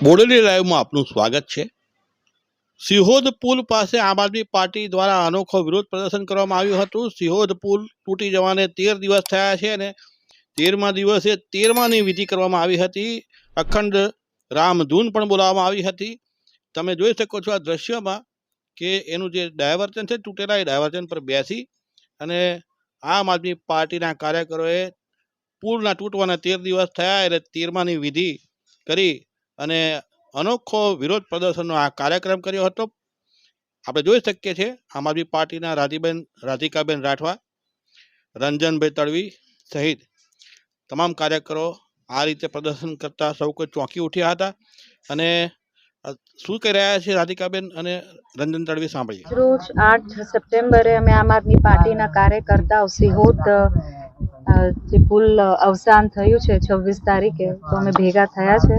બોડેલી લાઈવમાં આપનું સ્વાગત છે. સિહોદ પુલ પાસે આમ આદમી પાર્ટી દ્વારા અનોખો વિરોધ પ્રદર્શન કરવામાં આવ્યું હતું. સિહોદ પુલ તૂટી જવાને તેર દિવસ થયા છે અને તેરમા દિવસે તેરમાની વિધિ કરવામાં આવી હતી. અખંડ રામધૂન પણ બોલાવવામાં આવી હતી. તમે જોઈ શકો છો આ દ્રશ્યમાં કે એનું જે ડાયવર્જન છે, તૂટેલા એ ડાયવર્જન પર બેસી અને આમ આદમી પાર્ટીના કાર્યકરોએ પુલના તૂટવાના તેર દિવસ થયા એટલે તેરમાની વિધિ કરી અને અનોખો વિરોધ પ્રદર્શનનો આ કાર્યક્રમ કર્યો હતો. આપણે જોઈ શકીએ છીએ આમ આદમી પાર્ટીના રાધીબેન રાધિકાબેન રાઠવા, રંજનભાઈ તડવી સહિત તમામ કાર્યકરો આ રીતે પ્રદર્શન કરતા સૌ કોઈ ચોંકી ઉઠ્યા હતા અને શું કહી રહ્યા છે રાધિકાબેન અને રંજન તડવી સાંભળીએ. રોજ આઠ સપ્ટેમ્બરે અમે આમ આદમી પાર્ટીના કાર્યકર્તાઓ સિહોદ જે પુલ અવસાન થયું છે છવ્વીસ તારીખે, તો અમે ભેગા થયા છે.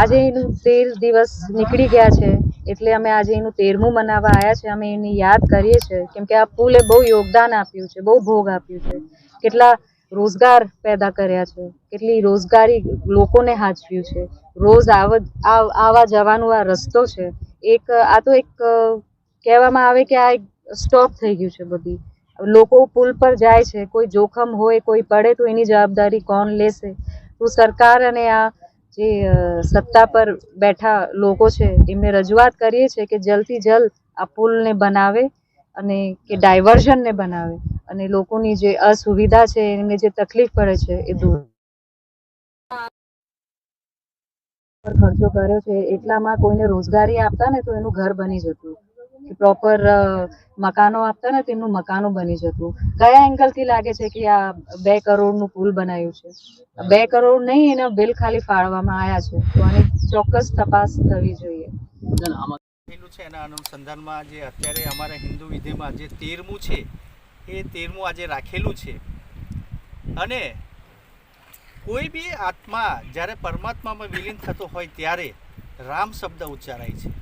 આજે એનું તેર દિવસ નીકળી ગયા છે, એટલે અમે આજે એનું તેરમું મનાવવા આવ્યા છે. અમે એની યાદ કરીએ છીએ કેમ કે આ પુલે બહુ યોગદાન આપ્યું છે, બહુ ભોગ આપ્યું છે. કેટલા રોજગાર પેદા કર્યા છે, કેટલી રોજગારી લોકોને હાચવ્યું છે. રોજ આવા જવાનું આ રસ્તો છે. એક, આ તો એક કહેવામાં આવે કે આ એક સ્ટોપ થઈ ગયું છે બધી. લોકો પુલ પર જાય છે, કોઈ જોખમ હોય, કોઈ પડે, તો એની જવાબદારી કોણ લેશે? તો સરકાર અને આ જે સત્તા પર બેઠા લોકો છે, એમને રજૂઆત કરીએ છીએ કે જલ્દથી જલ્દ આ પુલને બનાવે અને કે ડાયવર્ઝનને બનાવે અને લોકોની જે અસુવિધા છે, એમને જે તકલીફ પડે છે, એ દૂર ખર્ચો કર્યો છે. એટલામાં કોઈને રોજગારી આપતા ને તો એનું ઘર બની જતું. પ્રોપર મકાનો આપતા ને તેમનું મકાનો બની જતું. કયા એંગલથી લાગે છે કે આ બે કરોડનું પુલ બનાવ્યું છે? બે કરોડ નહીં, એના બિલ ખાલી ફાળવામાં આવ્યા છે. તો આની ચોક્કસ તપાસ થવી જોઈએ. છે એના અનુસંધાનમાં જે અત્યારે અમારા હિન્દુ વિધિમાં જે તેરમું છે, એ તેરમું આજે રાખેલું છે. અને કોઈ બી આત્મા જ્યારે પરમાત્મામાં વિલીન થતો હોય ત્યારે રામ શબ્દ ઉચ્ચારાય છે.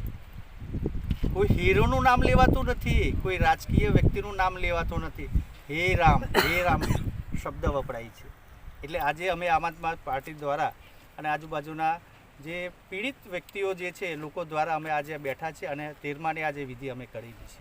કોઈ હીરોનું નામ લેવાતું નથી, કોઈ રાજકીય વ્યક્તિનું નામ લેવાતું નથી. હે રામ હે રામ શબ્દ વપરાય છે. એટલે આજે અમે આમ આદમી પાર્ટી દ્વારા અને આજુબાજુના જે પીડિત વ્યક્તિઓ જે છે લોકો દ્વારા અમે આજે બેઠા છે અને તેરમાની આજે વિધિ અમે કરી છે.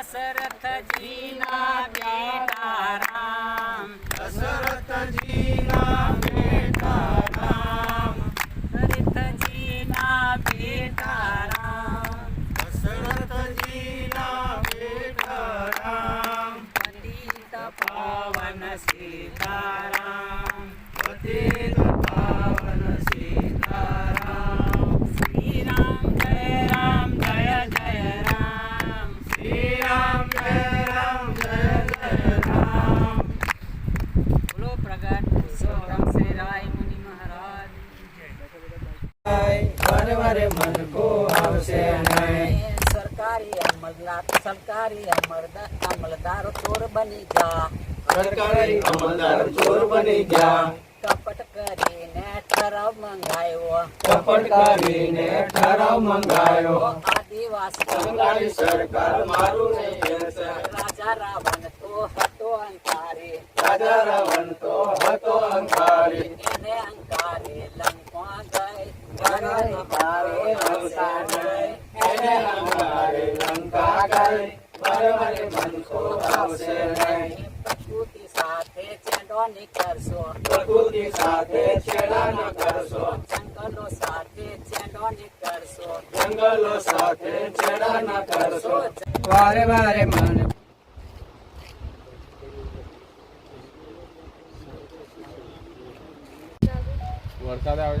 દશરથ જી ના બેટા રામ દશરથજી ના બેટા રામ सीता पावन सीता. અમલદાર સરકારી અમલદાર અમલદાર ચોર બની જા સરકારી અમલદાર ચોર બની જા કપટ કરીને ઠરાવ મંગાયો કપટ કરીને ઠરાવ મંગાયો આદિવાસી સરકાર મારું નહીં રાજા રાવણ તો હતો અંકારી રાજા રાવણ તો હતો અંકારી એને અંકારી લંકા ગઈ ગગન પારે અવસાન ગઈ. એને અંકારે લંકા ગઈ મારે મનકો આવશે નહીં. પ્રકૃતિ સાથે ચેડો નીકળશો. પ્રકૃતિ સાથે છેડા ન કરશો જંગલો સાથે ચેડો નીકળશો. જંગલો સાથે છેડા ન કરશો વારે વારે મને. વરસાદ આવે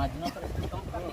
સમાજનો પ્રશ્ન